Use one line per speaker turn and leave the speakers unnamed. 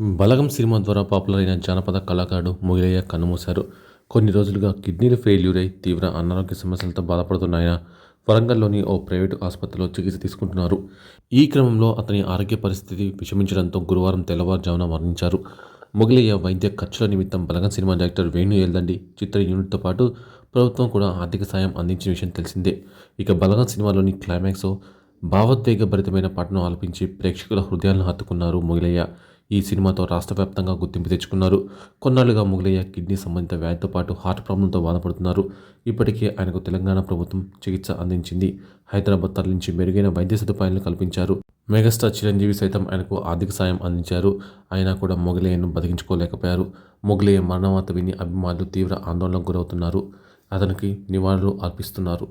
బలగం cinema ద్వారా popular అయిన జానపద కళాకారుడు ముగిలయ్య కన్నుమూశారు. కొన్ని రోజులుగా కిడ్నీలు ఫెయిల్యూర్ అయి తీవ్ర అనారోగ్య సమస్యలతో బాధపడుతున్న ఆయన వరంగల్లోని ఓ ప్రైవేటు ఆసుపత్రిలో చికిత్స తీసుకుంటున్నారు. ఈ క్రమంలో అతని ఆరోగ్య పరిస్థితి విషమించడంతో గురువారం తెల్లవారుజామున మరణించారు. మొగిలయ్య వైద్య ఖర్చుల నిమిత్తం బలగం సినిమా డైరెక్టర్ వేణు ఎల్దండి చిత్ర యూనిట్తో పాటు ప్రభుత్వం కూడా ఆర్థిక సాయం అందించిన విషయం తెలిసిందే. ఇక బలగం సినిమాలోని క్లైమాక్స్ భావోద్వేగభరితమైన పాటను ఆలపించి ప్రేక్షకుల హృదయాలను హత్తుకున్నారు మొగిలయ్య. ఈ సినిమాతో రాష్ట్ర వ్యాప్తంగా గుర్తింపు తెచ్చుకున్నారు. కొన్నాళ్ళుగా మొగలయ్య కిడ్నీ సంబంధిత వ్యాధితో పాటు హార్ట్ ప్రాబ్లంతో బాధపడుతున్నారు. ఇప్పటికే ఆయనకు తెలంగాణ ప్రభుత్వం చికిత్స అందించింది. హైదరాబాద్ తరలించి మెరుగైన వైద్య సదుపాయాలను కల్పించారు. మెగాస్టార్ చిరంజీవి సైతం ఆయనకు ఆర్థిక సాయం అందించారు. అయినా కూడా మొగలయ్యను బతికించుకోలేకపోయారు. మొగలయ్య మరణవార్త విని అభిమానులు తీవ్ర ఆందోళనకు గురవుతున్నారు. అతనికి నివాళులు అర్పిస్తున్నారు.